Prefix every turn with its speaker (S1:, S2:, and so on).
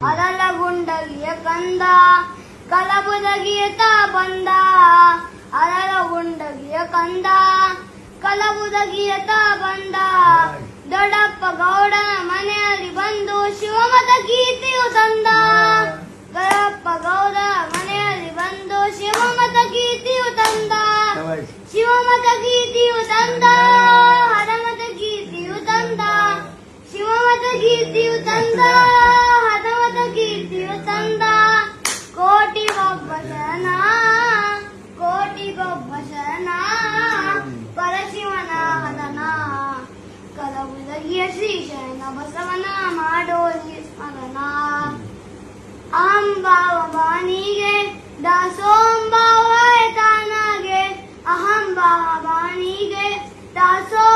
S1: ಅರಳಗುಂಡಗಿಯ ಕಂದ, ಕಲಬುರಗಿಯ ತಾ ಬಂದ ಅರಳಗುಂಡಗಿಯ ಕಂದ, ಕಲಬುರಗಿಯ ತಾ ಬಂದ ದೊಡ್ಡಪ್ಪ ಗೌಡ ಮನೆಯಲ್ಲಿ ಬಂದು ಶಿವಮತ ಗೀತೆಯು ತಂದ. ದೊಡ್ಡಪ್ಪ ಗೌಡ ಮನೆಯಲ್ಲಿ ಬಂದು ಶಿವಮತ ಗೀತೆಯು ತಂದ. ಶಿವಮತ ಗೀತೆಯು ತಂದ. ಹರಮತ ಗೀತೆಯು ತಂದ. ಶಿವಮತ ಗೀತೆಯು ತಂದ. ಒಬ್ಬ ಶರಣ ಪರಶಿವನ ವದನ ಕಲಬುರಗಿಯ ಶ್ರೀ ಶರಣ ಬಸವನ ಮಾಡೋಲಿ ಸ್ಮರಣ. ಅಂಬಾವ ಬಾನಿಗೆ ದಾಸೋಂಬಾವ ತಾನಾಗೆ. ಅಹಂಬಾವ ಬಾನಿಗೆ ದಾಸೋ